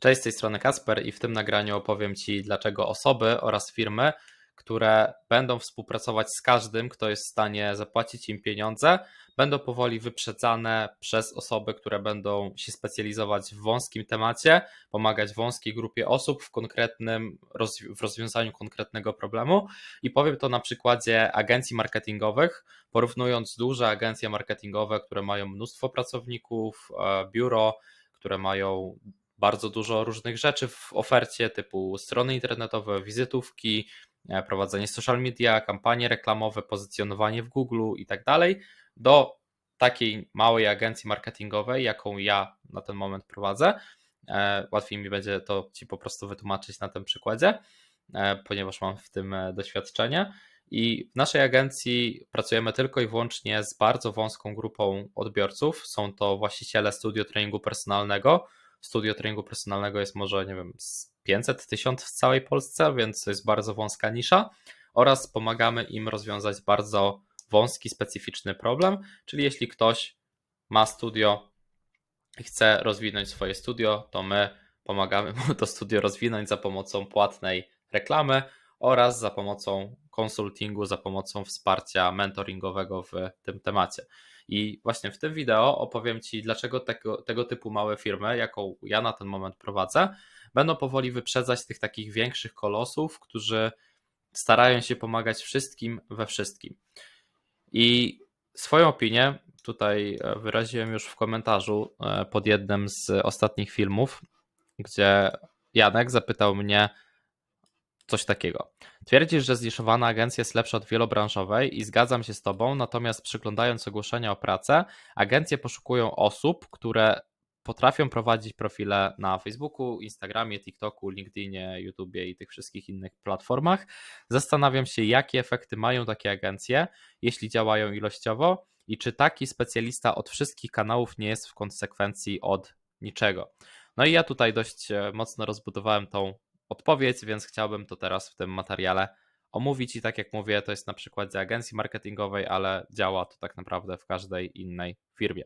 Cześć, z tej strony Kasper i w tym nagraniu opowiem Ci, dlaczego osoby oraz firmy, które będą współpracować z każdym, kto jest w stanie zapłacić im pieniądze, będą powoli wyprzedzane przez osoby, które będą się specjalizować w wąskim temacie, pomagać wąskiej grupie osób w konkretnym w rozwiązaniu konkretnego problemu. I powiem to na przykładzie agencji marketingowych, porównując duże agencje marketingowe, które mają mnóstwo pracowników, e, biuro, które mają bardzo dużo różnych rzeczy w ofercie, typu strony internetowe, wizytówki, e, prowadzenie social media, kampanie reklamowe, pozycjonowanie w Google i tak dalej, do takiej małej agencji marketingowej, jaką ja na ten moment prowadzę. E, łatwiej mi będzie to Ci po prostu wytłumaczyć na tym przykładzie, e, ponieważ mam w tym doświadczenie. I w naszej agencji pracujemy tylko i wyłącznie z bardzo wąską grupą odbiorców. Są to właściciele studio treningu personalnego, studio treningu personalnego jest może, nie wiem, 500 tysiąc w całej Polsce, więc to jest bardzo wąska nisza. Oraz pomagamy im rozwiązać bardzo wąski, specyficzny problem, czyli jeśli ktoś ma studio i chce rozwinąć swoje studio, to my pomagamy mu to studio rozwinąć za pomocą płatnej reklamy oraz za pomocą konsultingu, za pomocą wsparcia mentoringowego w tym temacie. I właśnie w tym wideo opowiem Ci, dlaczego tego, tego typu małe firmy, jaką ja na ten moment prowadzę, będą powoli wyprzedzać tych takich większych kolosów, którzy starają się pomagać wszystkim we wszystkim. I swoją opinię tutaj e, wyraziłem już w komentarzu e, pod jednym z ostatnich filmów, gdzie Janek zapytał mnie, coś takiego. Twierdzisz, że zniszowana agencja jest lepsza od wielobranżowej i zgadzam się z Tobą, natomiast przyglądając ogłoszenia o pracę, agencje poszukują osób, które potrafią prowadzić profile na Facebooku, Instagramie, TikToku, LinkedInie, YouTubie i tych wszystkich innych platformach. Zastanawiam się, jakie efekty mają takie agencje, jeśli działają ilościowo i czy taki specjalista od wszystkich kanałów nie jest w konsekwencji od niczego. No i ja tutaj dość e, mocno rozbudowałem tą odpowiedź, więc chciałbym to teraz w tym materiale omówić i tak jak mówię, to jest na przykładzie agencji marketingowej, ale działa to tak naprawdę w każdej innej firmie.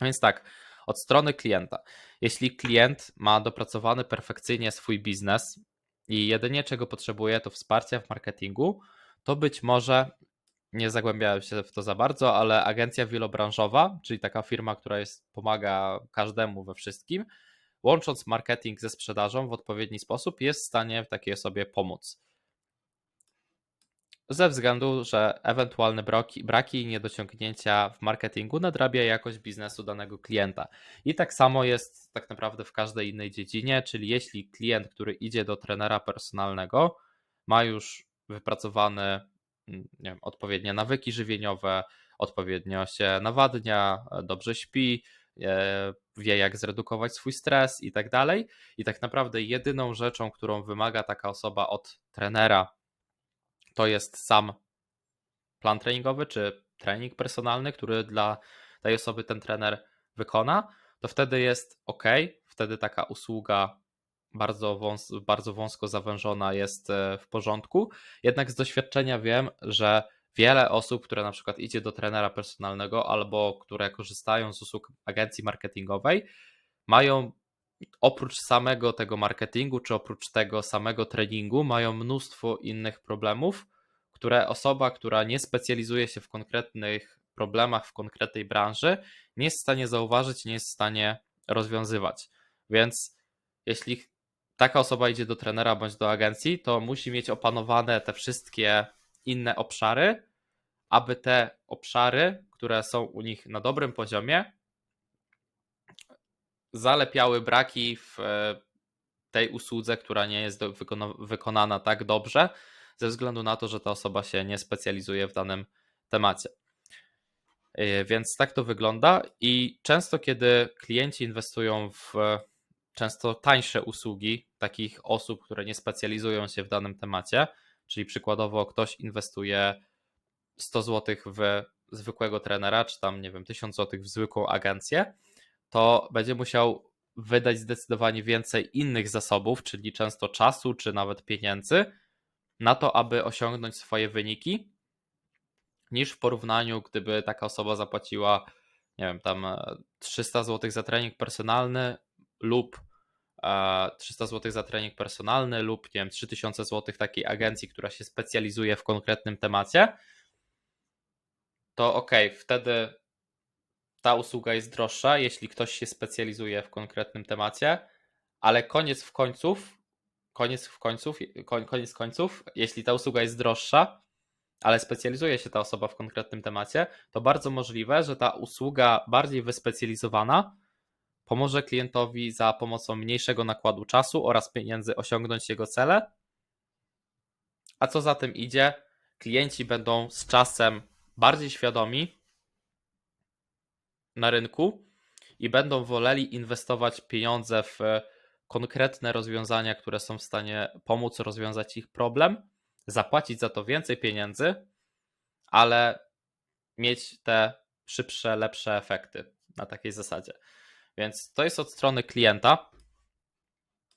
Więc tak, od strony klienta. Jeśli klient ma dopracowany perfekcyjnie swój biznes i jedynie czego potrzebuje to wsparcia w marketingu, to być może nie zagłębiałem się w to za bardzo, ale agencja wielobranżowa, czyli taka firma, która jest, pomaga każdemu we wszystkim, łącząc marketing ze sprzedażą w odpowiedni sposób, jest w stanie takiej osobie pomóc. Ze względu, że ewentualne braki, braki i niedociągnięcia w marketingu nadrabia jakość biznesu danego klienta. I tak samo jest tak naprawdę w każdej innej dziedzinie, czyli jeśli klient, który idzie do trenera personalnego, ma już wypracowane mm, odpowiednie nawyki żywieniowe, odpowiednio się nawadnia, dobrze śpi, wie jak zredukować swój stres i tak dalej. I tak naprawdę jedyną rzeczą, którą wymaga taka osoba od trenera, to jest sam plan treningowy czy trening personalny, który dla tej osoby ten trener wykona, to wtedy jest ok, wtedy taka usługa bardzo, wąs bardzo wąsko zawężona jest e, w porządku. Jednak z doświadczenia wiem, że wiele osób, które na przykład idzie do trenera personalnego albo które korzystają z usług agencji marketingowej, mają oprócz samego tego marketingu, czy oprócz tego samego treningu, mają mnóstwo innych problemów, które osoba, która nie specjalizuje się w konkretnych problemach w konkretnej branży, nie jest w stanie zauważyć, nie jest w stanie rozwiązywać. Więc jeśli taka osoba idzie do trenera bądź do agencji, to musi mieć opanowane te wszystkie inne obszary, aby te obszary, które są u nich na dobrym poziomie, zalepiały braki w e, tej usłudze, która nie jest wykonana tak dobrze, ze względu na to, że ta osoba się nie specjalizuje w danym temacie. E, więc tak to wygląda i często, kiedy klienci inwestują w często tańsze usługi takich osób, które nie specjalizują się w danym temacie, czyli przykładowo ktoś inwestuje 100 zł w zwykłego trenera, czy tam, nie wiem, 1000 zł w zwykłą agencję, to będzie musiał wydać zdecydowanie więcej innych zasobów, czyli często czasu, czy nawet pieniędzy, na to, aby osiągnąć swoje wyniki, niż w porównaniu, gdyby taka osoba zapłaciła, nie wiem, tam 300 zł za trening personalny lub e, 300 zł za trening personalny lub nie wiem, 3000 zł takiej agencji, która się specjalizuje w konkretnym temacie, to ok, wtedy ta usługa jest droższa, jeśli ktoś się specjalizuje w konkretnym temacie, ale koniec w końców, koniec w końców, koniec końców, jeśli ta usługa jest droższa, ale specjalizuje się ta osoba w konkretnym temacie, to bardzo możliwe, że ta usługa bardziej wyspecjalizowana pomoże klientowi za pomocą mniejszego nakładu czasu oraz pieniędzy osiągnąć jego cele. A co za tym idzie, klienci będą z czasem bardziej świadomi na rynku i będą woleli inwestować pieniądze w konkretne rozwiązania, które są w stanie pomóc rozwiązać ich problem, zapłacić za to więcej pieniędzy, ale mieć te szybsze, lepsze efekty na takiej zasadzie. Więc to jest od strony klienta,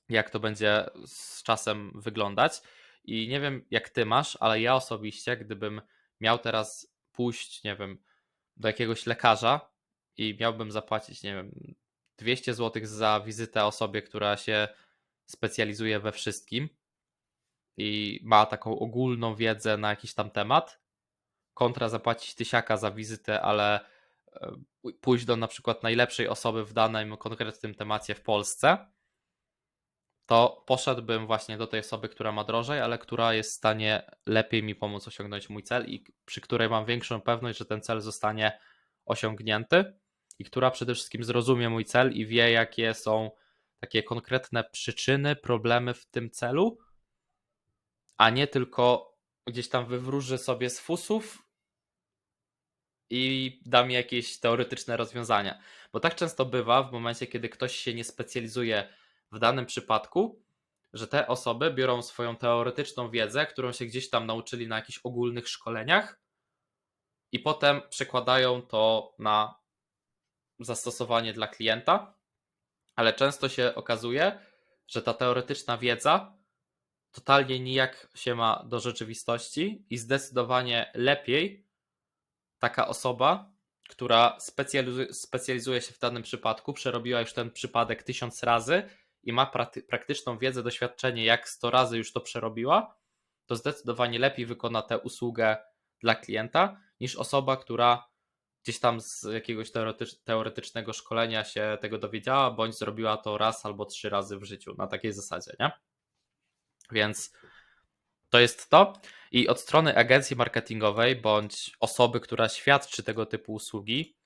jak to będzie z czasem wyglądać. I nie wiem, jak ty masz, ale ja osobiście, gdybym miał teraz pójść, nie wiem, do jakiegoś lekarza i miałbym zapłacić, nie wiem, 200 zł za wizytę osobie, która się specjalizuje we wszystkim i ma taką ogólną wiedzę na jakiś tam temat, kontra zapłacić tysiaka za wizytę, ale pójść do na przykład najlepszej osoby w danym konkretnym temacie w Polsce, to poszedłbym właśnie do tej osoby, która ma drożej, ale która jest w stanie lepiej mi pomóc osiągnąć mój cel i przy której mam większą pewność, że ten cel zostanie osiągnięty i która przede wszystkim zrozumie mój cel i wie, jakie są takie konkretne przyczyny, problemy w tym celu, a nie tylko gdzieś tam wywróży sobie z fusów i da mi jakieś teoretyczne rozwiązania. Bo tak często bywa w momencie, kiedy ktoś się nie specjalizuje w danym przypadku, że te osoby biorą swoją teoretyczną wiedzę, którą się gdzieś tam nauczyli na jakichś ogólnych szkoleniach i potem przekładają to na zastosowanie dla klienta, ale często się okazuje, że ta teoretyczna wiedza totalnie nijak się ma do rzeczywistości i zdecydowanie lepiej taka osoba, która specjalizuje, się w danym przypadku, przerobiła już ten przypadek tysiąc razy i ma praktyczną wiedzę, doświadczenie, jak 100 razy już to przerobiła, to zdecydowanie lepiej wykona tę usługę dla klienta niż osoba, która gdzieś tam z jakiegoś teoretycz, teoretycznego szkolenia się tego dowiedziała, bądź zrobiła to raz albo trzy razy w życiu na takiej zasadzie, nie? Więc to jest to. I od strony agencji marketingowej bądź osoby, która świadczy tego typu usługi,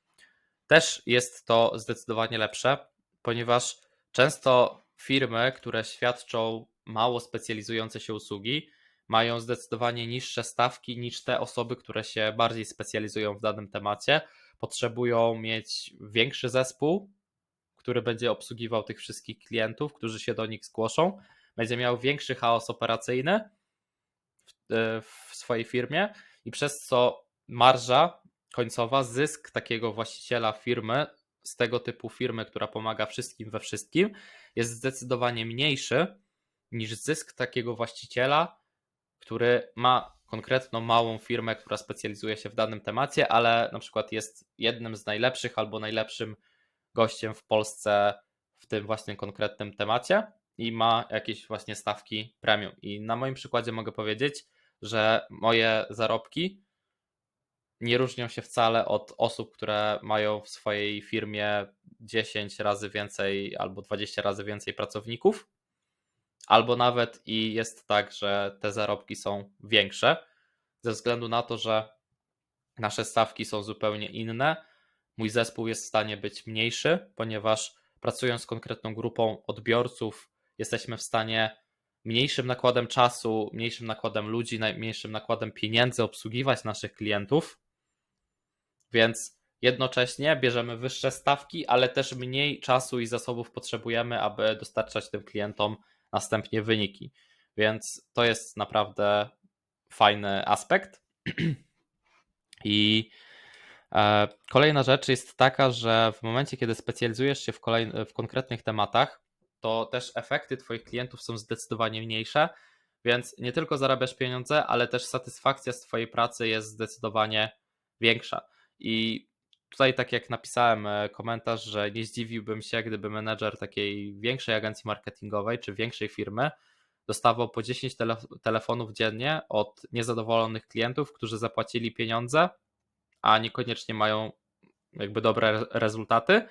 też jest to zdecydowanie lepsze, ponieważ często firmy, które świadczą mało specjalizujące się usługi, mają zdecydowanie niższe stawki niż te osoby, które się bardziej specjalizują w danym temacie. Potrzebują mieć większy zespół, który będzie obsługiwał tych wszystkich klientów, którzy się do nich zgłoszą. Będzie miał większy chaos operacyjny w, e, w swojej firmie i przez co marża końcowa, zysk takiego właściciela firmy z tego typu firmy, która pomaga wszystkim we wszystkim, jest zdecydowanie mniejszy niż zysk takiego właściciela, który ma konkretną małą firmę, która specjalizuje się w danym temacie, ale na przykład jest jednym z najlepszych albo najlepszym gościem w Polsce w tym właśnie konkretnym temacie i ma jakieś właśnie stawki premium. I na moim przykładzie mogę powiedzieć, że moje zarobki nie różnią się wcale od osób, które mają w swojej firmie 10 razy więcej albo 20 razy więcej pracowników albo nawet i jest tak, że te zarobki są większe, ze względu na to, że nasze stawki są zupełnie inne. Mój zespół jest w stanie być mniejszy, ponieważ pracując z konkretną grupą odbiorców, jesteśmy w stanie mniejszym nakładem czasu, mniejszym nakładem ludzi, mniejszym nakładem pieniędzy obsługiwać naszych klientów. Więc jednocześnie bierzemy wyższe stawki, ale też mniej czasu i zasobów potrzebujemy, aby dostarczać tym klientom następnie wyniki. Więc to jest naprawdę fajny aspekt. I e, kolejna rzecz jest taka, że w momencie, kiedy specjalizujesz się w, kolej, w konkretnych tematach, to też efekty Twoich klientów są zdecydowanie mniejsze, więc nie tylko zarabiasz pieniądze, ale też satysfakcja z Twojej pracy jest zdecydowanie większa. I tutaj, tak jak napisałem e, komentarz, że nie zdziwiłbym się, gdyby menedżer takiej większej agencji marketingowej czy większej firmy dostawał po 10 tele telefonów dziennie od niezadowolonych klientów, którzy zapłacili pieniądze, a niekoniecznie mają jakby dobre rezultaty.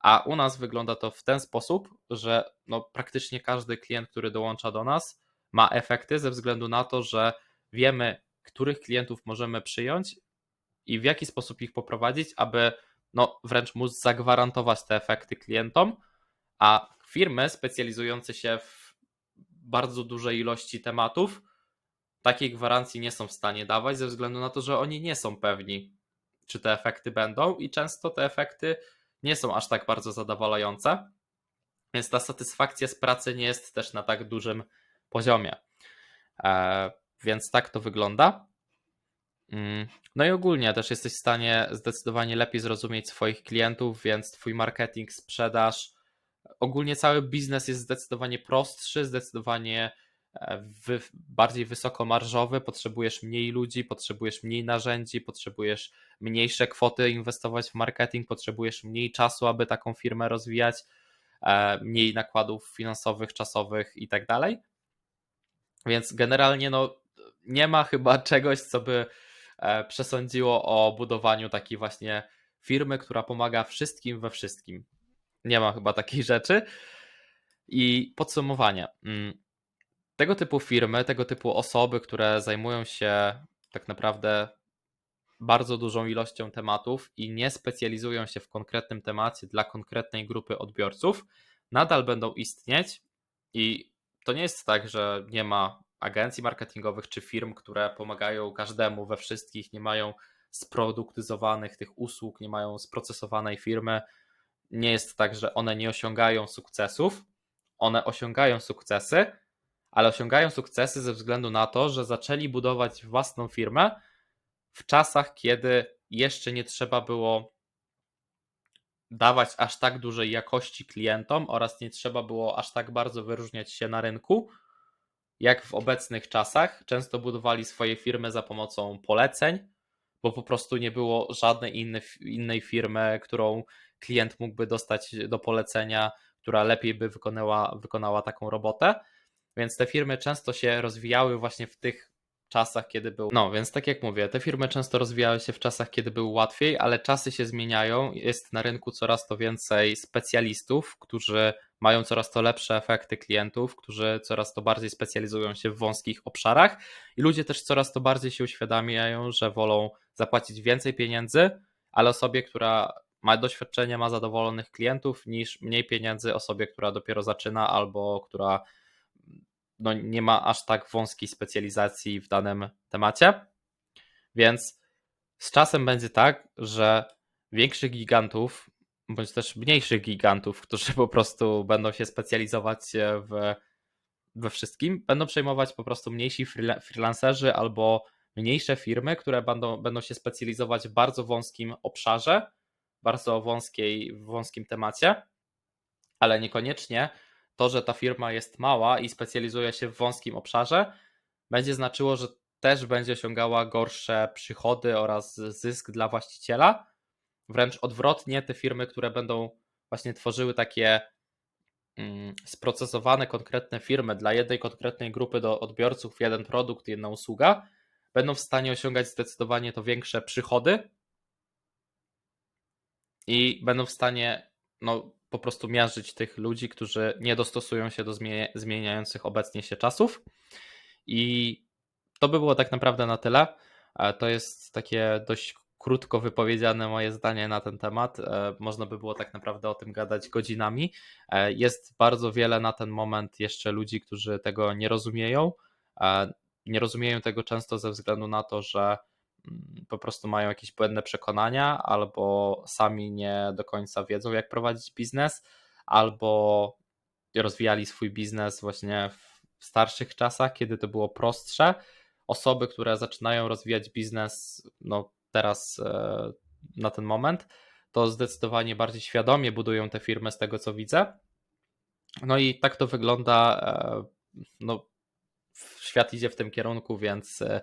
A u nas wygląda to w ten sposób, że no praktycznie każdy klient, który dołącza do nas, ma efekty ze względu na to, że wiemy, których klientów możemy przyjąć i w jaki sposób ich poprowadzić, aby no, wręcz móc zagwarantować te efekty klientom, a firmy specjalizujące się w bardzo dużej ilości tematów takiej gwarancji nie są w stanie dawać ze względu na to, że oni nie są pewni, czy te efekty będą i często te efekty nie są aż tak bardzo zadowalające, więc ta satysfakcja z pracy nie jest też na tak dużym poziomie. E, więc tak to wygląda. Mm, no i ogólnie też jesteś w stanie zdecydowanie lepiej zrozumieć swoich klientów, więc twój marketing, sprzedaż, ogólnie cały biznes jest zdecydowanie prostszy, zdecydowanie wy, bardziej wysokomarżowy, potrzebujesz mniej ludzi, potrzebujesz mniej narzędzi, potrzebujesz mniejsze kwoty inwestować w marketing, potrzebujesz mniej czasu, aby taką firmę rozwijać, e, mniej nakładów finansowych, czasowych i tak dalej. Więc generalnie no, nie ma chyba czegoś, co by e, przesądziło o budowaniu takiej właśnie firmy, która pomaga wszystkim we wszystkim. Nie ma chyba takiej rzeczy. I podsumowanie. Tego typu firmy, tego typu osoby, które zajmują się tak naprawdę bardzo dużą ilością tematów i nie specjalizują się w konkretnym temacie dla konkretnej grupy odbiorców, nadal będą istnieć i to nie jest tak, że nie ma agencji marketingowych czy firm, które pomagają każdemu we wszystkich, nie mają sproduktyzowanych tych usług, nie mają sprocesowanej firmy. Nie jest tak, że one nie osiągają sukcesów. One osiągają sukcesy, ale osiągają sukcesy ze względu na to, że zaczęli budować własną firmę w czasach, kiedy jeszcze nie trzeba było dawać aż tak dużej jakości klientom oraz nie trzeba było aż tak bardzo wyróżniać się na rynku, jak w obecnych czasach. Często budowali swoje firmy za pomocą poleceń, bo po prostu nie było żadnej innej, innej firmy, którą klient mógłby dostać do polecenia, która lepiej by wykonała, wykonała taką robotę. Więc te firmy często się rozwijały właśnie w tych czasach, kiedy był. No, więc tak jak mówię, te firmy często rozwijały się w czasach, kiedy było łatwiej, ale czasy się zmieniają. Jest na rynku coraz to więcej specjalistów, którzy mają coraz to lepsze efekty klientów, którzy coraz to bardziej specjalizują się w wąskich obszarach i ludzie też coraz to bardziej się uświadamiają, że wolą zapłacić więcej pieniędzy, ale osobie, która ma doświadczenie, ma zadowolonych klientów, niż mniej pieniędzy osobie, która dopiero zaczyna albo która no, nie ma aż tak wąskiej specjalizacji w danym temacie. Więc z czasem będzie tak, że większych gigantów, bądź też mniejszych gigantów, którzy po prostu będą się specjalizować w, we wszystkim, będą przejmować po prostu mniejsi freelancerzy albo mniejsze firmy, które będą, będą się specjalizować w bardzo wąskim obszarze, bardzo wąskiej, wąskim temacie, ale niekoniecznie to, że ta firma jest mała i specjalizuje się w wąskim obszarze, będzie znaczyło, że też będzie osiągała gorsze przychody oraz zysk dla właściciela. Wręcz odwrotnie, te firmy, które będą właśnie tworzyły takie mm, sprocesowane, konkretne firmy dla jednej konkretnej grupy do odbiorców, jeden produkt, jedna usługa, będą w stanie osiągać zdecydowanie to większe przychody i będą w stanie no, po prostu miażdżyć tych ludzi, którzy nie dostosują się do zmieniających obecnie się czasów. I to by było tak naprawdę na tyle. To jest takie dość krótko wypowiedziane moje zdanie na ten temat. E, można by było tak naprawdę o tym gadać godzinami. E, jest bardzo wiele na ten moment jeszcze ludzi, którzy tego nie rozumieją. E, nie rozumieją tego często ze względu na to, że po prostu mają jakieś błędne przekonania, albo sami nie do końca wiedzą, jak prowadzić biznes, albo rozwijali swój biznes właśnie w starszych czasach, kiedy to było prostsze. Osoby, które zaczynają rozwijać biznes, no teraz e, na ten moment, to zdecydowanie bardziej świadomie budują te firmy z tego, co widzę. No i tak to wygląda. E, no, świat idzie w tym kierunku, więc e,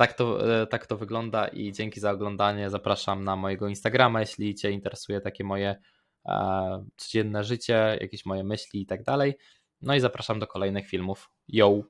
Tak to, e, tak to wygląda i dzięki za oglądanie. Zapraszam na mojego Instagrama, jeśli Cię interesuje takie moje e, codzienne życie, jakieś moje myśli i tak dalej. No i zapraszam do kolejnych filmów. Yo!